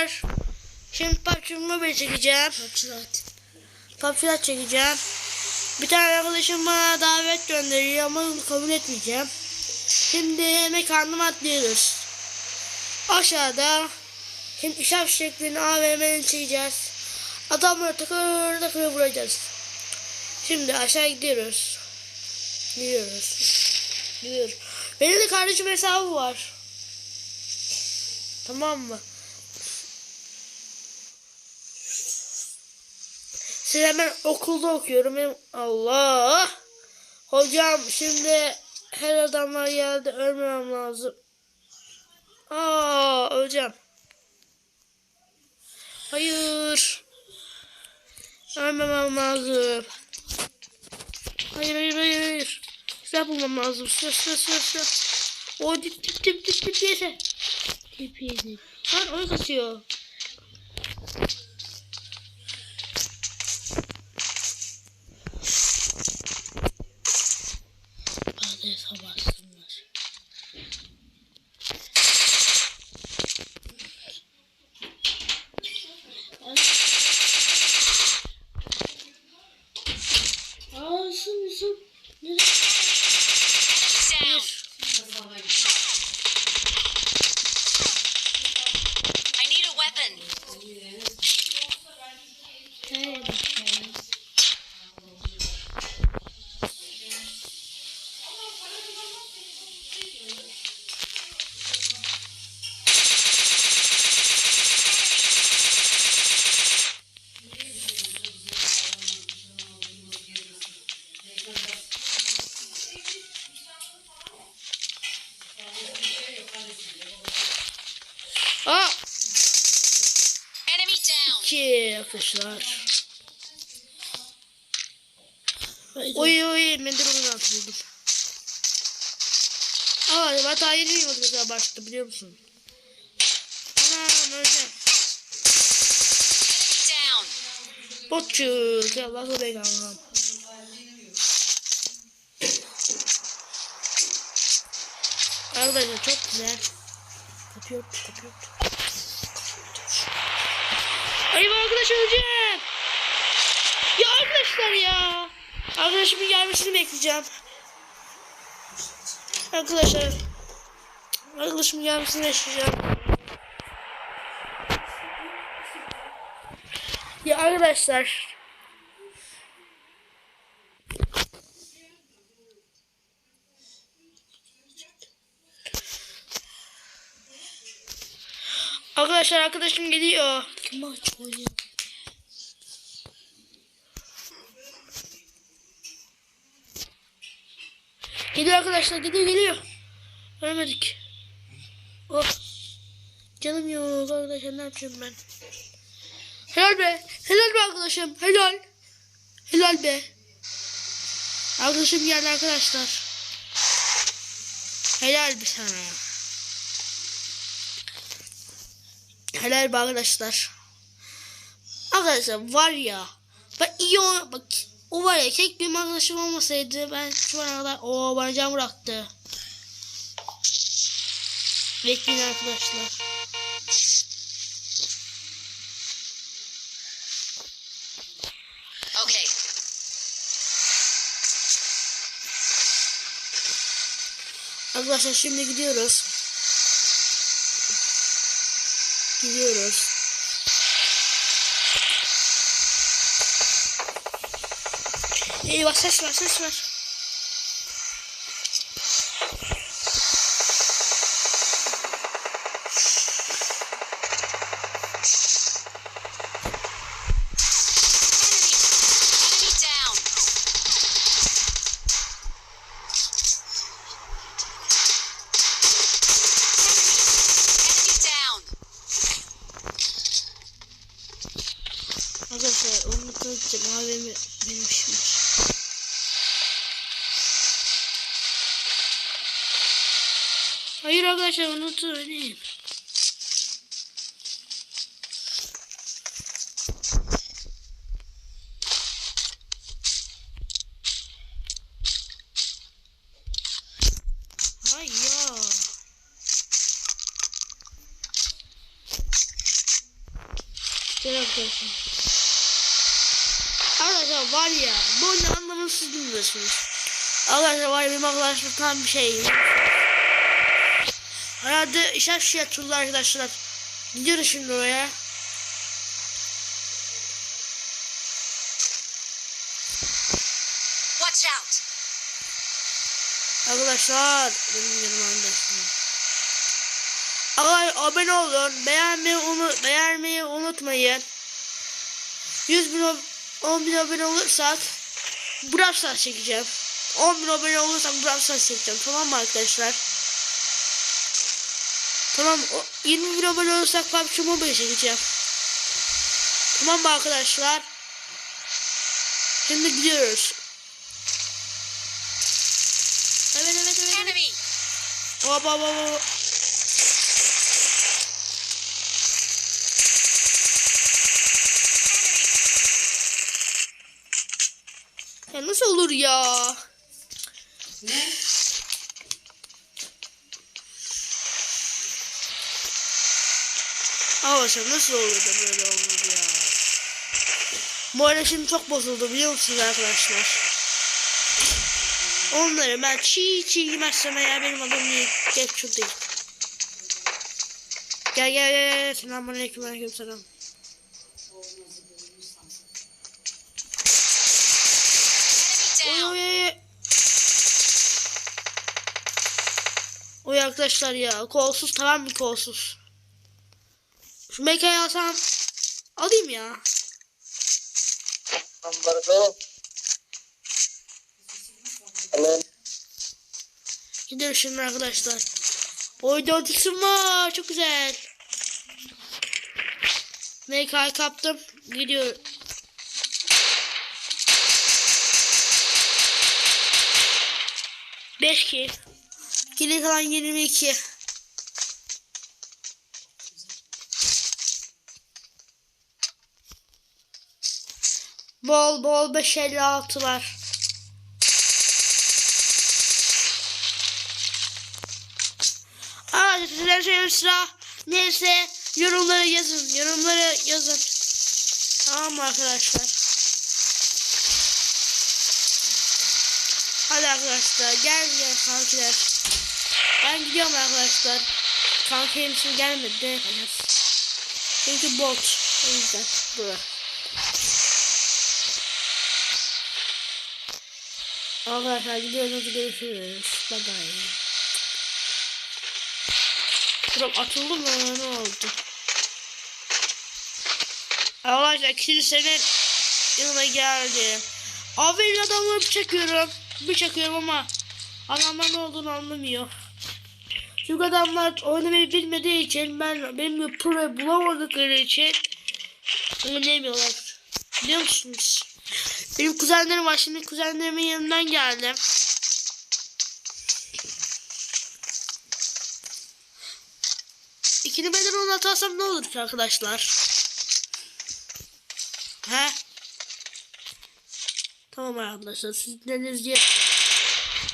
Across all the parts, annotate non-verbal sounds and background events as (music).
arkadaşlar. Şimdi PUBG Mobile çekeceğim. PUBG çekeceğim. Bir tane arkadaşım bana davet gönderiyor ama kabul etmeyeceğim. Şimdi mekanıma atlıyoruz. Aşağıda şimdi işaret şeklini AVM'nin çekeceğiz. Adamları takır takır vuracağız. Şimdi aşağı gidiyoruz. Gidiyoruz. Gidiyoruz. Benim de kardeşim hesabı var. Tamam mı? Size ben okulda okuyorum. Benim... Allah! Hocam şimdi her adamlar geldi. Ölmemem lazım. Aa, öleceğim. Hayır. Ölmemem lazım. Hayır hayır hayır hayır. Silah bulmam lazım. Silah silah silah silah. O dip dip dip dip dip yese. Dip yedi. Lan onu kaçıyor. Bir mesela başladı biliyor musun? Anam öleceğim. Enemy down. Botçu. Gel lan oraya kalmam. Arkadaşlar çok güzel. Kapıyor, kapıyor. Ay bu arkadaş öleceğim. Ya arkadaşlar ya. Arkadaşımın gelmesini bekleyeceğim. Arkadaşlar. Arkadaşımın gelmesini bekleyeceğim. Ya arkadaşlar. Arkadaşlar arkadaşım geliyor. Maç oynuyor. Geliyor arkadaşlar geliyor geliyor. Ölmedik. Canım yok arkadaşlar ne yapacağım ben? Helal be. Helal be arkadaşım. Helal. Helal be. Arkadaşım geldi arkadaşlar. Helal bir sana. Helal be arkadaşlar. Arkadaşlar var ya. Ben iyi o bak o var ya tek bir arkadaşım olmasaydı ben şu ana kadar o bana can bıraktı. Bekleyin arkadaşlar. Arkadaşlar şimdi gidiyoruz. Gidiyoruz. Eyvah ses var ses var. Tanıtacağım. AVM benim işim var. Hayır arkadaşlar unutun öyleyim. Gel arkadaşlar. Arkadaşlar var ya bu oyunun anlamını siz bilmiyorsunuz. Arkadaşlar var ya benim arkadaşlar tam bir şey. Herhalde işaret şey atıyorlar arkadaşlar. Gidiyoruz şimdi oraya. Watch out! Arkadaşlar benim yanıma arkadaşlar. Abone olun. Beğenmeyi, unu beğenmeyi unutmayın. 100 bin, 10 bin abone olursak Brawl Stars çekeceğim. 10 bin abone olursak Brawl Stars çekeceğim. Tamam mı arkadaşlar? Tamam. O, 20 bin abone olursak PUBG Mobile çekeceğim. Tamam mı arkadaşlar? Şimdi gidiyoruz. Evet evet evet. Enemy! Hop hop hop nasıl olur ya? Ne? Arkadaşlar nasıl olur da böyle olur ya? Moral şimdi çok bozuldu biliyor musunuz arkadaşlar? Onları ben çiğ çiğ yemezsem eğer benim adım değil. Geç şu değil. Gel gel gel. gel. Selamun aleyküm aleyküm selam. Arkadaşlar ya kolsuz tamam mı kolsuz? Şu mekayı alsam alayım ya. Gidiyoruz şimdi arkadaşlar. Oy 4 x'im var çok güzel. Mekayı kaptım. Gidiyor. Beş kill. Geri kalan 22. Bol bol 556 var. Arkadaşlar şey neyse yorumlara yazın. Yorumlara yazın. Tamam arkadaşlar? Hadi arkadaşlar gel gel kankiler. Ben gidiyorum arkadaşlar. Kanka henüz gelmedi. Henüz. Çünkü bot. O yüzden. Dur. Arkadaşlar gidiyoruz görüşürüz. Bye bye. Drop atıldı mı? Ne oldu? Arkadaşlar kilisenin yanına geldim. Aferin adamları. Bir çekiyorum ama adamlar ne olduğunu anlamıyor. Çünkü adamlar oynamayı bilmediği için ben benim bir pro bulamadıkları için oynayamıyorlar. Biliyor musunuz? Benim kuzenlerim var. Şimdi kuzenlerimin yanından geldim. İkini beden onu atarsam ne olur ki arkadaşlar? He? Tamam arkadaşlar siz dediğiniz yer.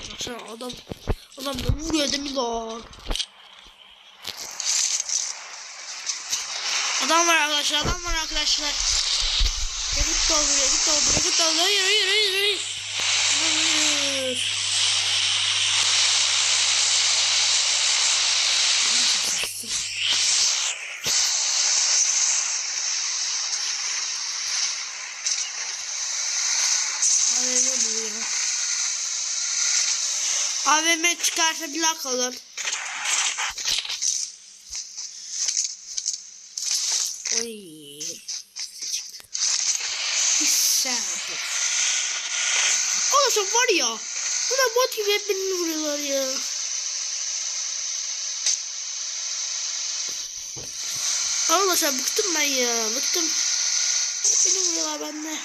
Arkadaşlar adam adam da vuruyor değil mi lan? Adam var arkadaşlar adam var arkadaşlar. Yakıt dolduruyor yakıt dolduruyor yakıt dolduruyor. Hayır hayır hayır. Hayır. AVM buluyor. AVM çıkarsa bir lak alır. Oy. Güzel. Var ya. Buna bot gibi hep beni vuruyorlar ya. Arkadaşlar bıktım ben ya. Bıktım. Hep beni vuruyorlar bende.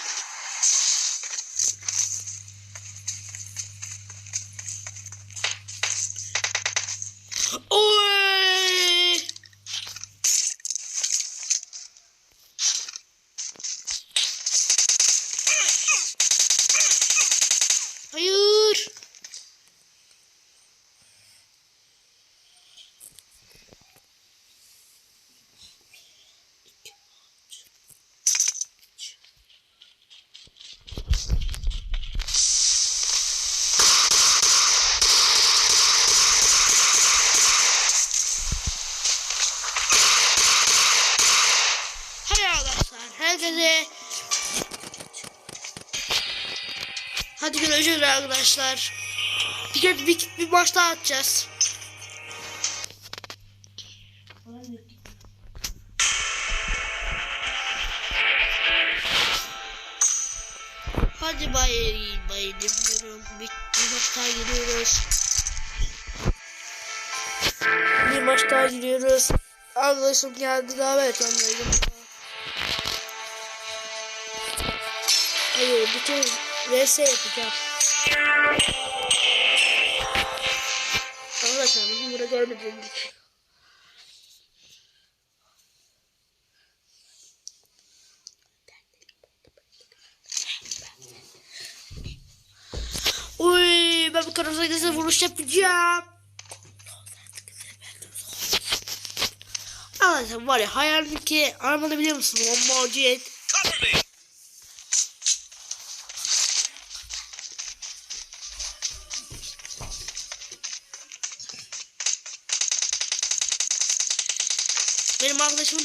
Oy! Hayır. herkese. Görüşürüz arkadaşlar. Bir, bir, bir, bir maç daha atacağız. Hadi bay bay demiyorum. Bir, bir maç daha giriyoruz. Bir maç daha giriyoruz. Arkadaşım geldi davet gönderdim. Hayır bütün vs yapacağım. Arkadaşlar bunu burada görmediğim için. Uy ben bu kırmızı kızı vuruş yapacağım. Arkadaşlar var ya hayalimdeki arabanı biliyor musun? O mucit. Cover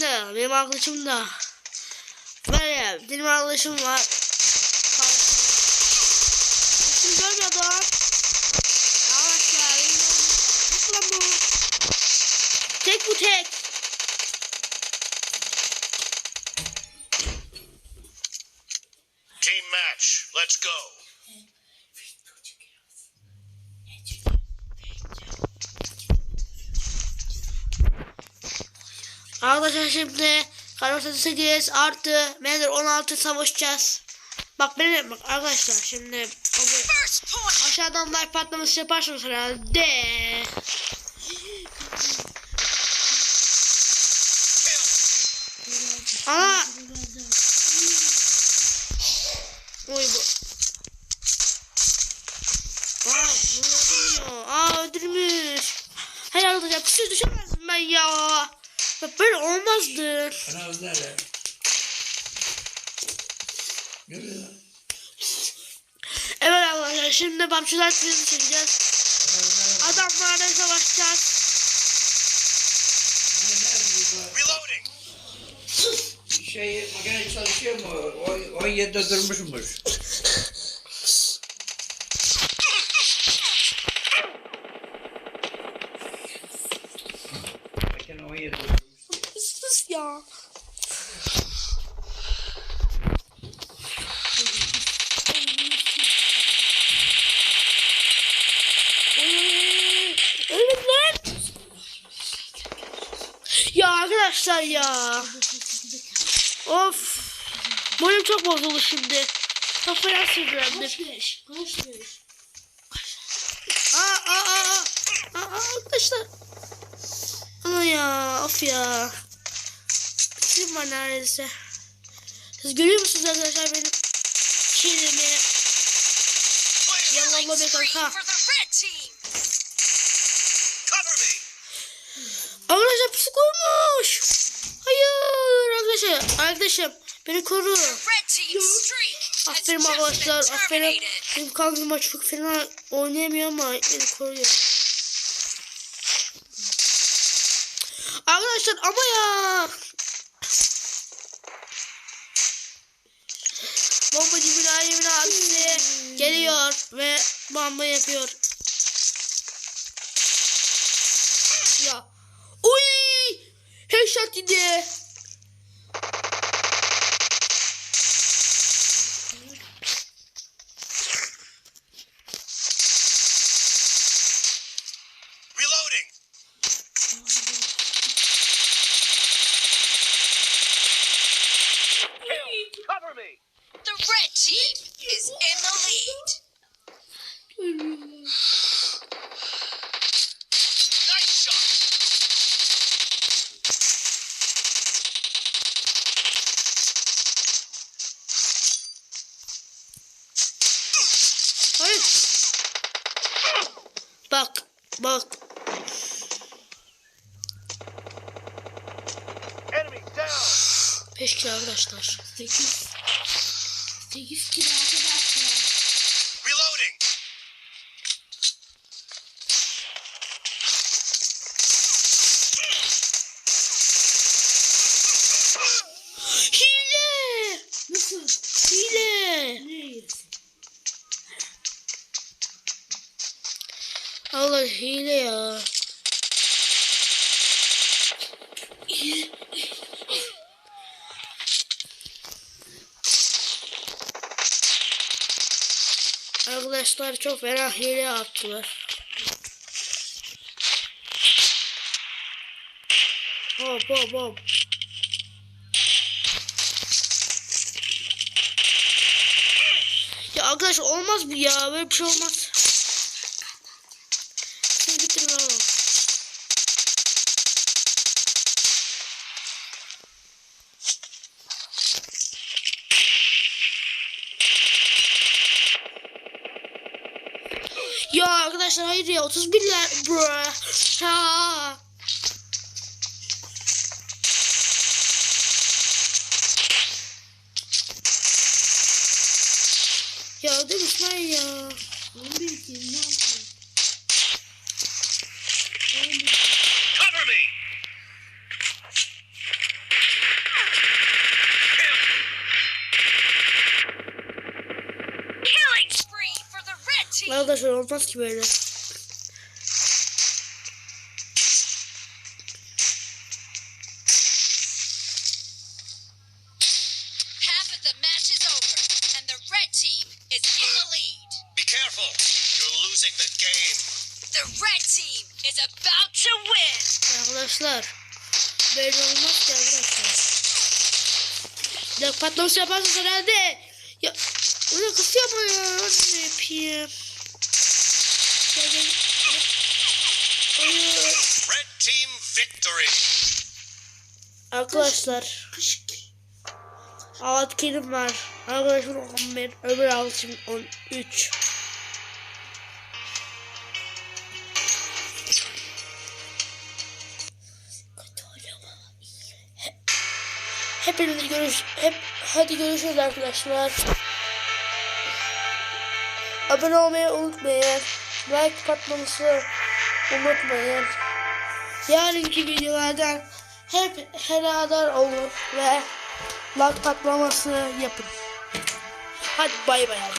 da, benim arkadaşım da. Ya, benim arkadaşım var. Şimdi görmüyor benim görmüyor. Nasıl lan bu? Tek bu tek. Arkadaşlar şimdi Karosası 8 artı Mender 16 savaşacağız. Bak benim bak arkadaşlar şimdi aşağıdan like patlaması yaparsınız herhalde. Ana! Oy bu. Aa, öldürmüş. Olacak. Bir şey düşemezdim ben ya. Böyle olmazdı. Ana nerede? Görüyor. Evet arkadaşlar şimdi PUBG'den filmi çekeceğiz. Adamlarla savaşacağız. Reloading! Şey makine çalışıyor mu? O, 17'de durmuşmuş. (laughs) Makine 17'de durmuş. Sus ya. Evet lan. Ya arkadaşlar ya. Of. Boyum çok bozuldu şimdi. Kafaya sürülendim. Aa aa aa. Aa aa, arkadaşlar. Ama ya of ya. Kim var neredeyse. Siz görüyor musunuz arkadaşlar benim şeyimi? Yallah be kanka. Arkadaşlar pisi koymuş. Hayır arkadaşlar. Arkadaşım beni koru. Aferin arkadaşlar. Aferin. Benim kankam maç çok fena oynayamıyor ama beni koruyor. Arkadaşlar ama ya. Bombacı İbrahim'in abisi geliyor ve bomba yapıyor. Ya. Uy! Headshot yedi. Me! The red team is in the lead. (laughs) 8 kilo arkadaşlar. Reloading! Hile. Allah hile ya. Arkadaşlar çok fena hile yaptılar. Hop hop hop. Ya arkadaş olmaz bu ya. Böyle bir şey olmaz. Arkadaşlar hayır ya 31'ler bro. Ha. Ya değil mi İsmail ya? Cover me! Killing spree for the red team. Arkadaşlar olmaz ki böyle. Arkadaşlar böyle olmaz ki arkadaşlar. Ya patlamış yaparsın herhalde. Ya öyle kız yapma ya. Ne yapayım? Ya ben... Ay, Red team victory! Arkadaşlar. Alt kelim var. Arkadaşlar 11, öbür altım 13. Hepiniz görüş hep hadi görüşürüz arkadaşlar. Abone olmayı unutmayın. Like patlaması unutmayın. Yarınki videolardan hep beraber olur ve like patlaması yapın. Hadi bay bay.